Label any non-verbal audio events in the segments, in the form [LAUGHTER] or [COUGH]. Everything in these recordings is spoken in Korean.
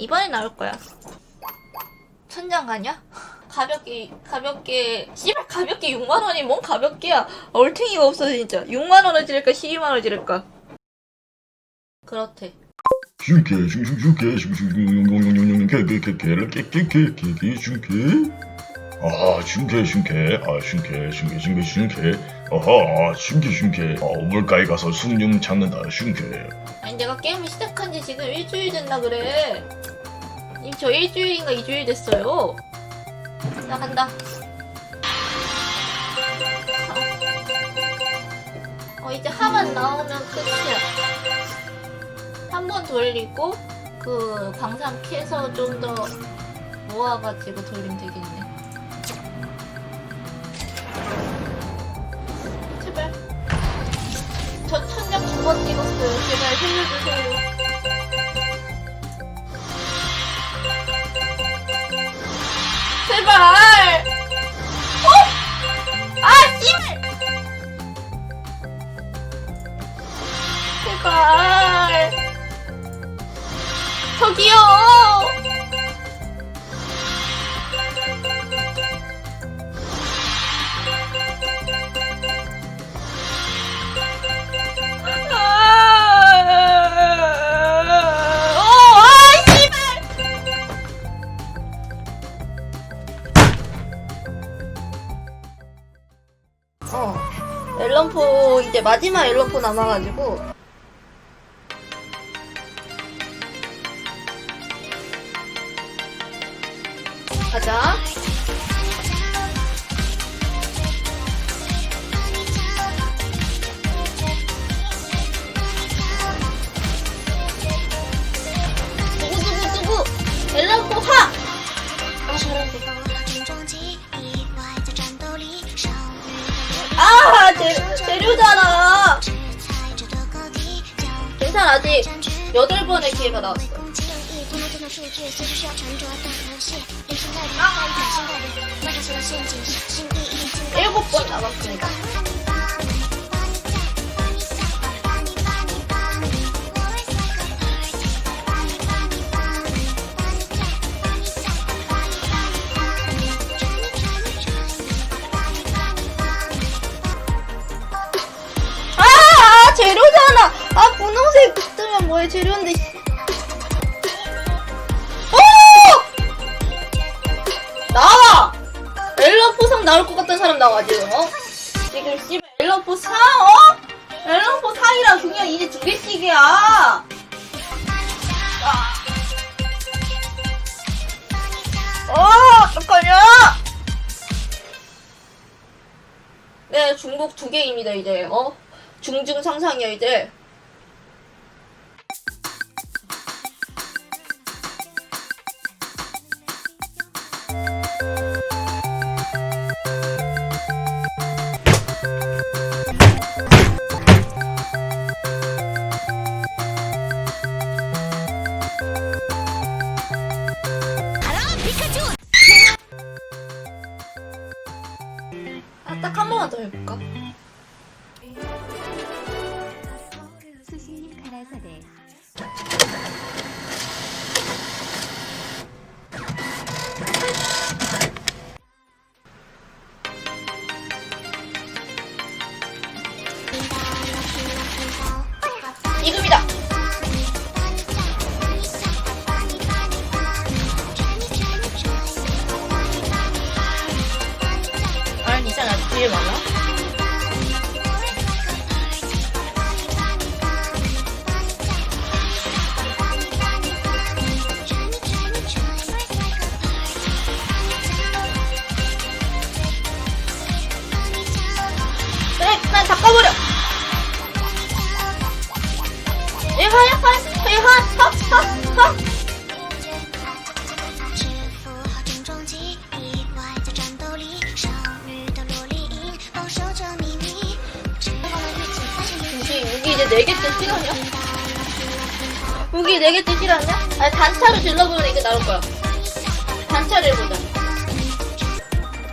이번에 나올 거야. 천장 가냐? 가볍게 가볍게 씨발 가볍게 6만 원이 뭔 가볍게야? 얼탱이가 없어 진짜. 6만 원을 지를까 12만 원을 지를까? 그렇대. 슝게 슝슝슝게 슝슝슝슝슝슝게 깨깨깨깨깨깨깨 슝게 아 슝게 슝게 아 슝게 슝게 슝게 슝게 아하 슝게 슝게 아 우물가에 가서 숭늉 잡는다 슝게 아니 내가 게임을 시작한 지 지금 일주일 됐나 그래. 이저 일주일인가 이주일 됐어요. 나 간다. 어 이제 하만 나오면 끝이야. 한 번 돌리고 그 방산 캐서 좀 더 모아가지고 돌리면 되겠네. 제발. 저 천장 두번 찍었어요. 제발 살려주세요. 제 어. 앨런포 이제 마지막 앨런포 남아가지고 가자. 기회가 나왔어. 일곱 번 남았습니다. 아, 아, 재료잖아. 아, 분홍색 붙으면 뭐해, 재료인데. 나와. 앨런포상 나올 것 같은 사람 나와 지금 어? 지금 씨 앨런포 상 어? 앨런포 상이랑 그냥 이제 두 개씩이야. 아. 어, 어떡하냐? 네, 중복 두 개입니다, 이제, 어? 중증 상상이야, 이제. 딱 한 번만 더 해볼까? 무기 4개째 실화냐? 아니, 단차로 질러보면 이게 나올 거야. 단차를 해보자.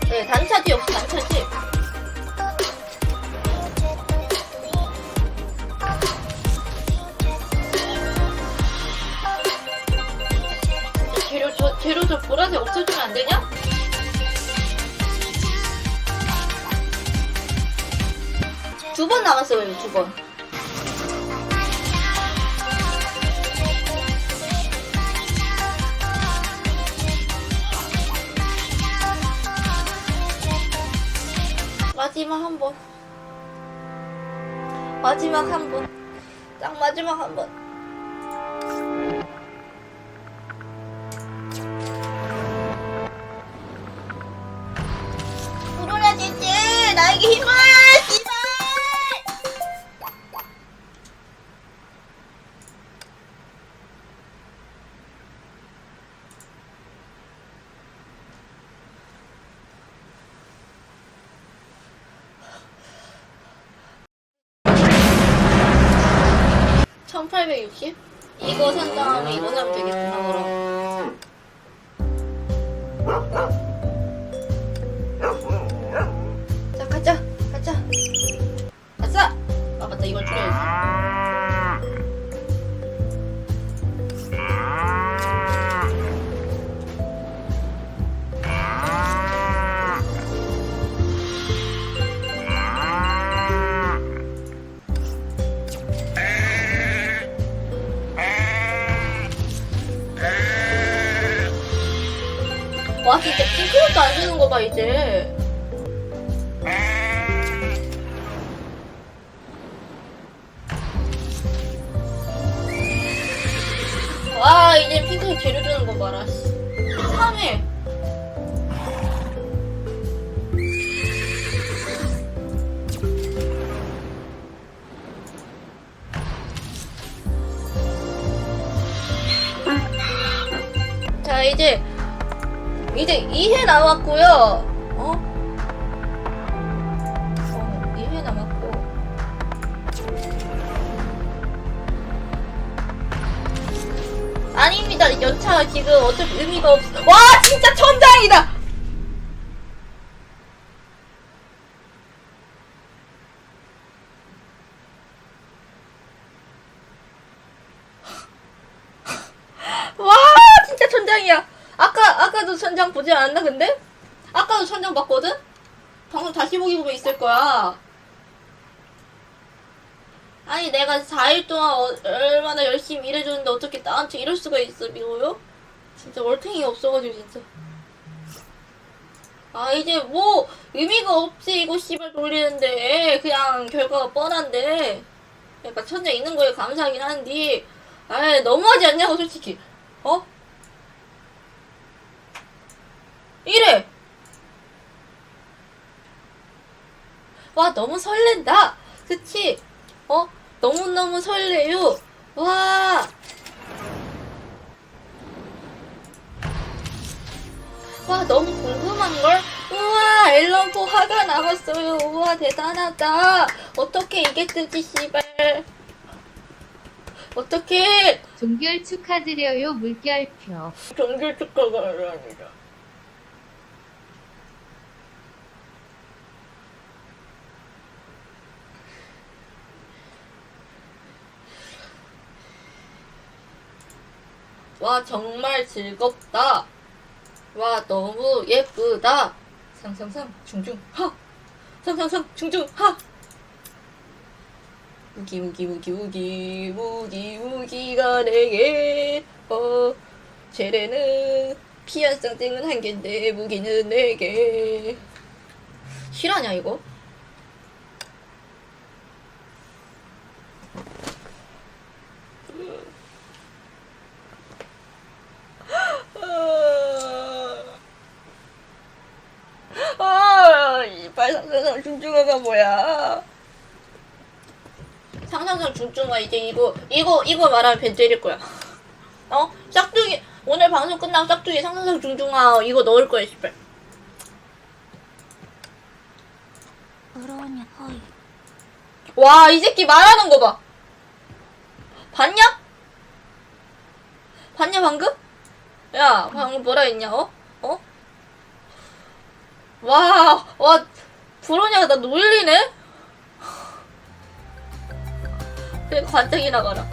네, 단차 뒤 없어, 단차지. 저 재료 저 보라색 없애주면 안 되냐? 두 번 남았어요, 두 번. 마지막 한 번. 마지막 한 번. 딱 마지막 한 번. (1860) 이거 산 다음에 이거 사면 되겠구나 그럼 와 진짜 핑크색도 안 쓰는 거 봐 이제 와 이제 핑크색 재료 주는 거 봐라 씨. 이 이제 2회 남았고요 어? 어 2회 남았고 아닙니다. 연차 지금 어차피 의미가 없어. 와, 진짜 천장이다! 와, 진짜 천장이야. 아까, 아까도 천장 보지 않았나, 근데? 아까도 천장 봤거든? 방금 다시 보기 보면 있을 거야. 아니 내가 4일 동안 어- 얼마나 열심히 일해줬는데 어떻게 나한테 이럴 수가 있어 미워요? 진짜 월탱이 없어가지고 진짜 아 이제 뭐 의미가 없지 이거 씨발 돌리는데 그냥 결과가 뻔한데 약간 천재 있는 거에 감사하긴 한디 아이 너무하지 않냐고 솔직히 어? 이래 와 너무 설렌다 그치? 어? 너무너무 설레요. 와. 와, 너무 궁금한걸? 우와, 앨런포 화가 남았어요. 우와, 대단하다. 어떻게 이게 뜨지, 씨발. 어떻게 종결 축하드려요 물결표. 정규 축하가 아닙니다. 와 정말 즐겁다. 와 너무 예쁘다. 상상상 중중 하. 상상상 중중 하. 우기 우기 우기 우기 우기 우기가 내게 어 제레는 피한 쌍땡은 한 갠데 무기는 네개 실화냐 이거? 뭐야 상상상 중증화가 뭐야 상상상 중증화 이제 이거 이거 이거 말하면 벤 때릴 거야 [LAUGHS] 어? 짝퉁이 오늘 방송 끝나고 짝퉁이 상상상 중증화 이거 넣을 거야 싶어. 와, 이 새끼 말하는 거 봐. 봤냐? 봤냐, 방금? 야, 방금 뭐라 했냐, 어? 어? 와, 와, 브로냐가 나 놀리네? 그래, 관장이 나가라.